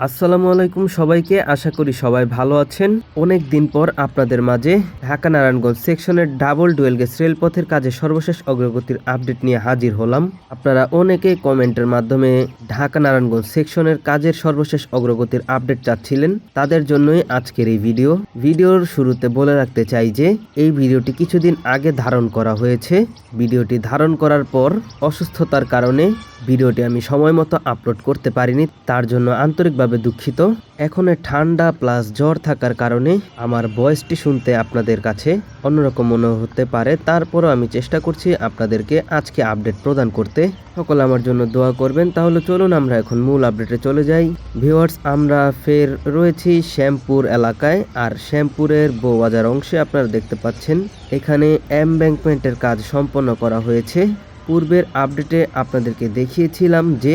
আসসালামু আলাইকুম সবাইকে, আশা করি সবাই ভালো আছেন। অনেক দিন পর আপনাদের মাঝে ঢাকা নারায়ণগঞ্জ সেকশনের ডাবল ডুয়েল গেস রেলপথের কাজে সর্বশেষ অগ্রগতির আপডেট নিয়ে হাজির হলাম। আপনারা অনেকেই কমেন্টের মাধ্যমে ঢাকা নারায়ণগঞ্জ সেকশনের কাজের সর্বশেষ অগ্রগতির আপডেট চাচ্ছিলেন। তাদের জন্যই আজকের এই ভিডিও। ভিডিওর শুরুতে বলে রাখতে চাই যে, এই ভিডিওটি কিছুদিন আগে ধারণ করা হয়েছে। ভিডিওটি ধারণ করার পর অসুস্থতার কারণে ভিডিওটি আমি সময় মতো আপলোড করতে পারিনি। তার জন্য আন্তরিকভাবে দুঃখিত। এখন ঠান্ডা প্লাস জ্বর থাকার কারণে আমার ভয়েসটি শুনতে আপনাদের কাছে অন্যরকম মনে হতে পারে। তারপরও আমি চেষ্টা করছি আপনাদেরকে আজকে আপডেট প্রদান করতে। সকলে আমার জন্য দোয়া করবেন। তাহলে চলুন আমরা এখন মূল আপডেটে চলে যাই। ভিউয়ার্স, আমরা ফের রয়েছি শ্যামপুর এলাকায়। আর শ্যামপুরের বৌবাজার অংশে আপনারা দেখতে পাচ্ছেন, এখানে এমব্যাঙ্কমেন্টের কাজ সম্পন্ন করা হয়েছে। পূর্বের আপডেটে আপনাদেরকে দেখিয়েছিলাম যে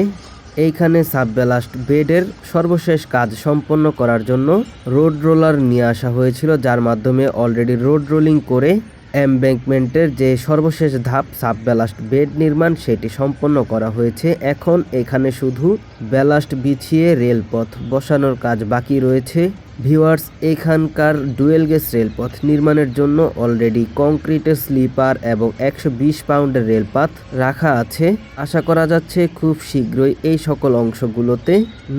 এইখানে সাববেলাস্ট বেডের সর্বশেষ কাজ সম্পন্ন করার জন্য রোড রোলার নিয়ে আসা হয়েছিল, যার মাধ্যমে অলরেডি রোড রোলিং করে এমব্যাঙ্কমেন্টের যে সর্বশেষ ধাপ সাব ব্যালাস্ট বেড নির্মাণ, সেটি সম্পন্ন করা হয়েছে। এখন এখানে শুধু ব্যালাস্ট বিছিয়ে রেলপথ বসানোর কাজ বাকি রয়েছে। ভিউয়ার্স, এখানকার ডুয়েল গেজ রেলপথ নির্মাণের জন্য অলরেডি কংক্রিটের স্লিপার এবং একশো বিশ পাউন্ডের রেলপথ রাখা আছে। আশা করা যাচ্ছে খুব শীঘ্রই এই সকল অংশগুলোতে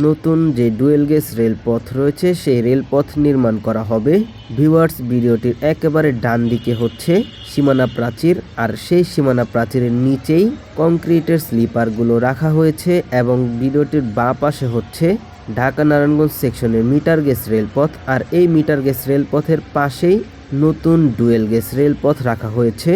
নতুন যে ডুয়েল গেজ রেলপথ রয়েছে, সেই রেলপথ নির্মাণ করা হবে। ভিউয়ার্স, ভিডিওটির একেবারে ডান দিকে হচ্ছে সীমানা প্রাচীর আর সেই সীমানা প্রাচীরের নিচেই কংক্রিটের স্লিপারগুলো রাখা হয়েছে এবং ভিডিওটির বাঁ পাশে হচ্ছে ঢাকা নারায়ণগঞ্জ সেকশনের মিটার গেজ রেলপথ আর এই মিটার গেজ রেলপথের পাশেই নতুন ডুয়েল গেজ রেলপথ রাখা হয়েছে।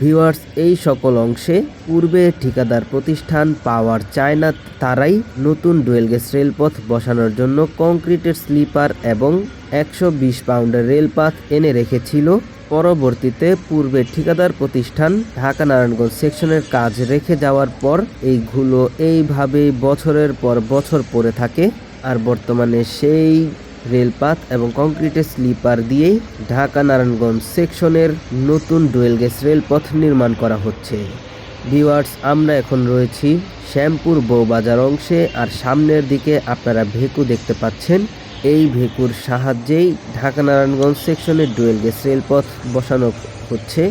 ভিউয়ার্স, এই সকল অংশে পূর্বে ঠিকাদার প্রতিষ্ঠান পাওয়ার চায় না, তারাই নতুন ডুয়েল গেজ রেলপথ বসানোর জন্য কংক্রিটের স্লিপার এবং একশো বিশ পাউন্ডের রেলপথ এনে রেখেছিল। পরবর্তীতে পূর্বে ঠিকাদার প্রতিষ্ঠান ঢাকা নারায়ণগঞ্জ সেকশনের কাজ রেখে যাওয়ার পর এইগুলো এইভাবেই বছরের পর বছর পড়ে থাকে। আর বর্তমানে সেই রেলপাত এবং কংক্রিটের স্লিপার দিয়েই ঢাকা নারায়ণগঞ্জ সেকশনের নতুন ডুয়েল গেজ রেলপথ নির্মাণ করা হচ্ছে। ভিওয়ার্স আমরা এখন রয়েছি শ্যামপুর বৌবাজার অংশে আর সামনের দিকে আপনারা ভেকু দেখতে পাচ্ছেন। এই ভেকুর সাহায্যেই ঢাকা নারায়ণগঞ্জ সেকশনের ডুয়েল গেজ রেলপথ বসানো হচ্ছে।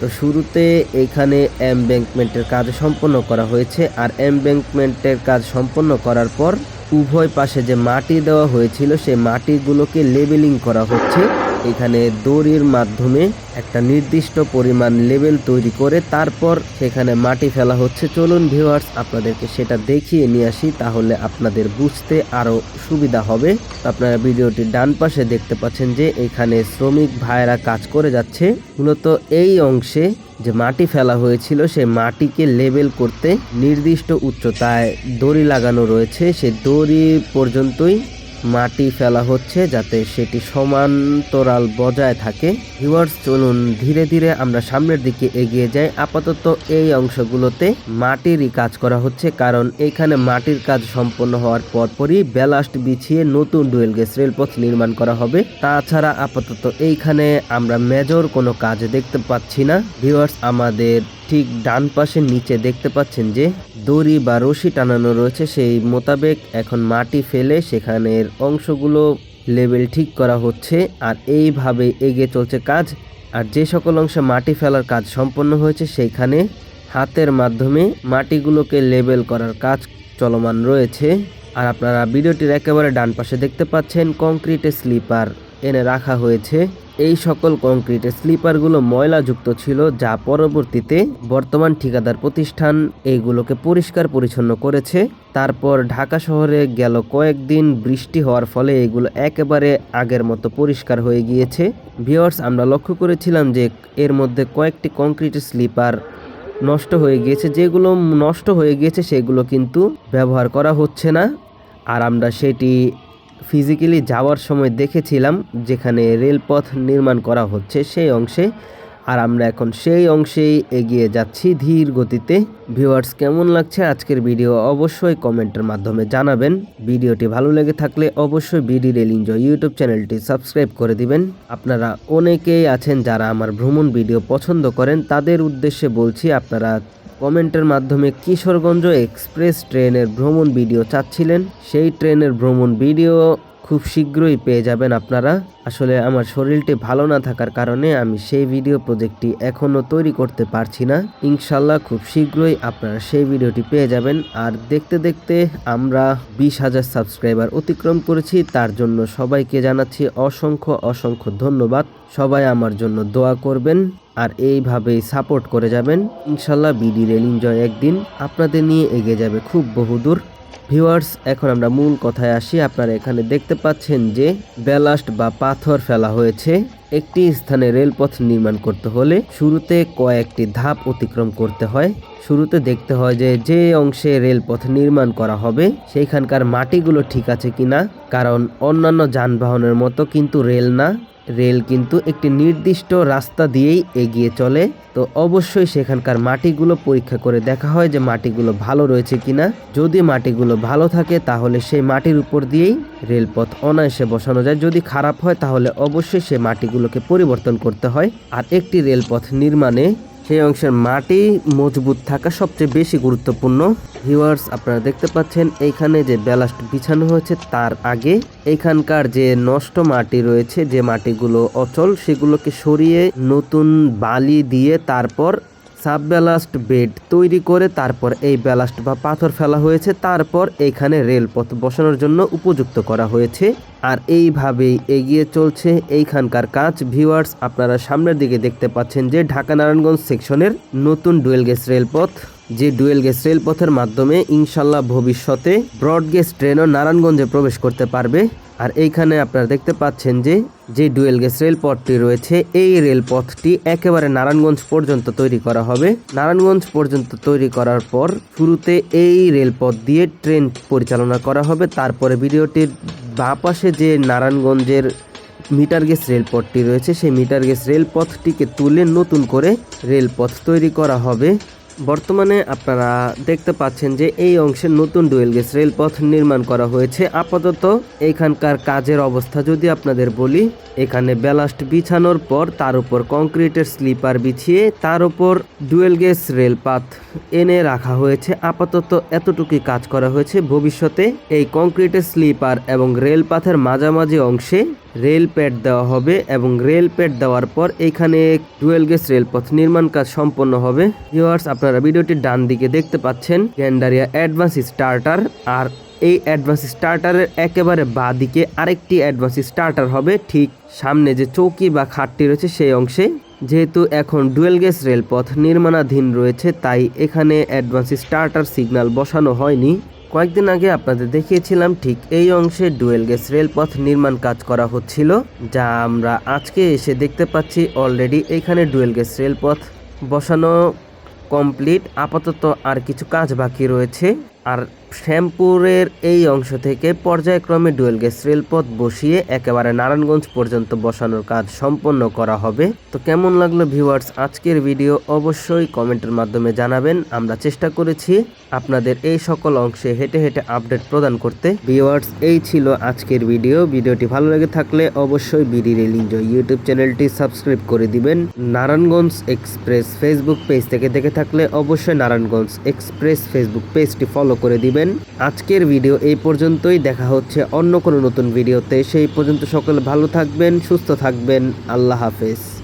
তো শুরুতে এইখানে এমব্যাঙ্কমেন্টের কাজ সম্পন্ন করা হয়েছে আর এমব্যাঙ্কমেন্টের কাজ সম্পন্ন করার পর উভয় পাশে যে মাটি দেওয়া হয়েছিল সেই মাটিগুলোকে লেবেলিং করা হচ্ছে। এখানে দড়ির মাধ্যমে একটা নির্দিষ্ট পরিমাণ লেভেল তৈরি করে তারপর সেখানে মাটি ফেলা হচ্ছে। চলুন ভিউয়ার্স আপনাদেরকে সেটা দেখিয়ে নিয়ে আসি, তাহলে আপনাদের বুঝতে আরও সুবিধা হবে। আপনারা ভিডিওটির ডান পাশে দেখতে পাচ্ছেন যে এখানে শ্রমিক ভাইরা কাজ করে যাচ্ছে। মূলত এই অংশে যে মাটি ফেলা হয়েছিল সেই মাটিকে লেবেল করতে নির্দিষ্ট উচ্চতায় দড়ি লাগানো রয়েছে। সে দড়ি পর্যন্তই মাটি ফেলা হচ্ছে যাতে সেটি সমান্তরাল বজায় থাকে। ভিউয়ার্স চলুন ধীরে ধীরে আমরা সামনের দিকে এগিয়ে যাই। আপাতত এই অংশগুলোতে মাটিরই কাজ করা হচ্ছে, কারণ এখানে মাটির কাজ সম্পন্ন হওয়ার পরপরই ব্যালাস্ট বিছিয়ে নতুন ডুয়েল গেস রেলপথ নির্মাণ করা হবে। তাছাড়া আপাতত এইখানে আমরা মেজর কোনো কাজ দেখতে পাচ্ছি না। ভিউয়ার্স আমাদের ঠিক ডান পাশে নিচে দেখতে পাচ্ছেন যে দড়ি বা রশি টানানো রয়েছে। সেই মোতাবেক এখন মাটি ফেলে সেখানের অংশগুলো লেভেল ঠিক করা হচ্ছে আর এইভাবে এগিয়ে চলছে কাজ। আর যে সকল অংশে মাটি ফেলার কাজ সম্পন্ন হয়েছে, সেইখানে হাতের মাধ্যমে মাটিগুলোকে লেবেল করার কাজ চলমান রয়েছে। আর আপনারা ভিডিওটির একেবারে ডান পাশে দেখতে পাচ্ছেন কংক্রিটের স্লিপার এনে রাখা হয়েছে। এই সকল কংক্রিটের স্লিপারগুলো ময়লাযুক্ত ছিল, যা পরবর্তীতে বর্তমান ঠিকাদার প্রতিষ্ঠান এইগুলোকে পরিষ্কার পরিচ্ছন্ন করেছে। তারপর ঢাকা শহরে গেল কয়েকদিন, বৃষ্টি হওয়ার ফলে এগুলো একেবারে আগের মতো পরিষ্কার হয়ে গিয়েছে। ভিওর্স আমরা লক্ষ্য করেছিলাম যে এর মধ্যে কয়েকটি কংক্রিটের স্লিপার নষ্ট হয়ে গিয়েছে। যেগুলো নষ্ট হয়ে গিয়েছে, সেগুলো কিন্তু ব্যবহার করা হচ্ছে না। আর আমরা সেটি ফিজিক্যালি যাওয়ার সময় দেখেছিলাম যেখানে রেলপথ নির্মাণ করা হচ্ছে সেই অংশে। আর আমরা এখন সেই অংশেই এগিয়ে যাচ্ছি ধীর গতিতে। ভিউয়ার্স, কেমন লাগছে আজকের ভিডিও? অবশ্যই কমেন্টের মাধ্যমে জানাবেন। ভিডিওটি ভালো লেগে থাকলে অবশ্যই বিডি রেল এনজয় ইউটিউব চ্যানেলটি সাবস্ক্রাইব করে দিবেন। আপনারা অনেকেই আছেন যারা আমার ভ্রমণ ভিডিও পছন্দ করেন, তাদের উদ্দেশ্যে বলছি আপনারা কমেন্টের মাধ্যমে কিশোরগঞ্জ এক্সপ্রেস ট্রেনের ভ্রমণ ভিডিও চাচ্ছিলেন। সেই ট্রেনের ভ্রমণ ভিডিও খুব শীঘ্রই পেয়ে যাবেন আপনারা। আসলে আমার শরীরটি ভালো না থাকার কারণে আমি সেই ভিডিও প্রজেক্টটি এখনও তৈরি করতে পারছি না। ইনশাল্লাহ খুব শীঘ্রই আপনারা সেই ভিডিওটি পেয়ে যাবেন। আর দেখতে দেখতে আমরা বিশ হাজার সাবস্ক্রাইবার অতিক্রম করেছি, তার জন্য সবাইকে জানাচ্ছি অসংখ্য অসংখ্য ধন্যবাদ। সবাই আমার জন্য দোয়া করবেন আর এইভাবেই সাপোর্ট করে যাবেন। ইনশাল্লাহ বিডি রেল এনজয় একদিন। আপনাদের নিয়ে এগিয়ে যাবে খুব বহুদূর। ভিউয়ার্স এখন আমরা মূল কথায় আসি। আপনারা এখানে দেখতে পাচ্ছেন যে ব্যালাস্ট বা পাথর ফেলা হয়েছে। একটি স্থানে রেলপথ নির্মাণ করতে হলে শুরুতে কয়েকটি ধাপ অতিক্রম করতে হয়। শুরুতে দেখতে হয় যে যে অংশে রেলপথ নির্মাণ করা হবে, সেইখানকার মাটিগুলো ঠিক আছে কিনা, কারণ অন্যান্য যানবাহনের মতো কিন্তু রেল না। রেল কিন্তু একটি নির্দিষ্ট রাস্তা দিয়েই এগিয়ে চলে। তো অবশ্যই সেখানকার মাটিগুলো পরীক্ষা করে দেখা হয় যে মাটিগুলো ভালো রয়েছে কিনা। যদি মাটিগুলো ভালো থাকে, তাহলে সেই মাটির উপর দিয়েই রেলপথ অনায়াসে বসানো যায়। যদি খারাপ হয়, তাহলে অবশ্যই সেই মাটিগুলোকে পরিবর্তন করতে হয়। আর একটি রেলপথ নির্মাণে সেই অংশের মাটি মজবুত থাকা সবচেয়ে বেশি গুরুত্বপূর্ণ। ভিউয়ার্স আপনারা দেখতে পাচ্ছেন, এইখানে যে ব্যালাস্ট বিছানো হয়েছে তার আগে এখানকার যে নষ্ট মাটি রয়েছে, যে মাটিগুলো অচল, সেগুলোকে সরিয়ে নতুন বালি দিয়ে তারপর সাব ব্যালাস্ট বেড তৈরি করে তারপর এই ব্যালাস্ট বা পাথর ফেলা হয়েছে। তারপর এখানে রেলপথ বসানোর জন্য উপযুক্ত করা হয়েছে। আর এইভাবেই এগিয়ে চলছে এইখানকার কাজ। ভিউয়ার্স, আপনারা সামনের দিকে দেখতে পাচ্ছেন যে ঢাকা নারায়ণগঞ্জ সেকশনের নতুন ডুয়েল গেজ রেলপথ। যে ডুয়েল গেজ রেলপথের মাধ্যমে ইনশাল্লাহ ভবিষ্যতে ব্রড গেজ ট্রেনও নারায়ণগঞ্জে প্রবেশ করতে পারবে। আর এইখানে আপনারা দেখতে পাচ্ছেন যে যে ডুয়েল গেজ রেলপথটি রয়েছে, এই রেলপথটি একেবারে নারায়ণগঞ্জ পর্যন্ত তৈরি করা হবে। নারায়ণগঞ্জ পর্যন্ত তৈরি করার পর শুরুতে এই রেলপথ দিয়ে ট্রেন পরিচালনা করা হবে। তারপরে ভিডিওটির বাঁ পাশে যে নারায়ণগঞ্জের মিটার গেজ রেলপথটি রয়েছে, সেই মিটার গেজ রেলপথটিকে তুলে নতুন করে রেলপথ তৈরি করা হবে। বর্তমানে আপনারা দেখতে পাচ্ছেন যে এই অংশে নতুন ডুয়েল গেজ রেলপথ নির্মাণ করা হয়েছে। আপাতত এখানকার কাজের অবস্থা যদি আপনাদের বলি, এখানে ব্যালাস্ট বিছানোর পর তার উপর কংক্রিটের স্লিপার বিছিয়ে তার উপর ডুয়েল গেজ রেলপাত এনে রাখা হয়েছে। আপাতত এতটুকুই কাজ করা হয়েছে। ভবিষ্যতে এই কংক্রিটের স্লিপার এবং রেলপাথের মাঝামাঝি অংশে রেল প্যাড দেওয়া হবে এবং রেল প্যাড দেওয়ার পর এখানে ডুয়েল গেজ রেলপথ নির্মাণ কাজ সম্পন্ন হবে। ভিউয়ার্স, আপনারা ভিডিওটির ডান দিকে দেখতে পাচ্ছেন, গ্যান্ডারিয়া অ্যাডভান্স স্টার্টার আর এই অ্যাডভান্স স্টার্টারের একেবারে বাঁ দিকে আরেকটি অ্যাডভান্স স্টার্টার হবে, ঠিক সামনে যে চৌকি বা খাটটি রয়েছে সেই অংশে। যেহেতু এখন ডুয়েল গেজ রেলপথ নির্মাণাধীন রয়েছে, তাই এখানে অ্যাডভান্স স্টার্টার সিগন্যাল বসানো হয়নি। কয়েকদিন আগে আপনাদের দেখিয়েছিলাম ঠিক এই অংশে ডুয়েল গ্যাস রেলপথ নির্মাণ কাজ করা হচ্ছিল, যা আমরা আজকে এসে দেখতে পাচ্ছি অলরেডি এখানে ডুয়েল গ্যাস রেলপথ বসানো কমপ্লিট, আপাতত আর কিছু কাজ বাকি রয়েছে। আর শ্যামপুরের এই অংশ থেকে পর্যায়ক্রমে ডুয়েল গেজ রেলপথ বসিয়ে একেবারে নারায়ণগঞ্জ পর্যন্ত বসানোর কাজ সম্পন্ন করা হবে। তো কেমন লাগল ভিউয়ার্স আজকের ভিডিও অবশ্যই কমেন্টের মাধ্যমে জানাবেন। আমরা চেষ্টা করেছি আপনাদের এই সকল অংশে হেঁটে হেঁটে আপডেট প্রদান করতে। ভিউয়ার্স, এই ছিল আজকের ভিডিও। ভিডিওটি ভালো লেগে থাকলে অবশ্যই বিডি রেল এনজয় ইউটিউব চ্যানেলটি সাবস্ক্রাইব করে দিবেন। নারায়ণগঞ্জ এক্সপ্রেস ফেসবুক পেজ থেকে দেখে থাকলে অবশ্যই নারায়ণগঞ্জ এক্সপ্রেস ফেসবুক পেজটি ফলো করে দিবেন। আজকের ভিডিও এই পর্যন্তই। দেখা হচ্ছে অন্য কোনো নতুন ভিডিওতে সেই পর্যন্ত সকলে ভালো থাকবেন, সুস্থ থাকবেন। আল্লাহ হাফেজ।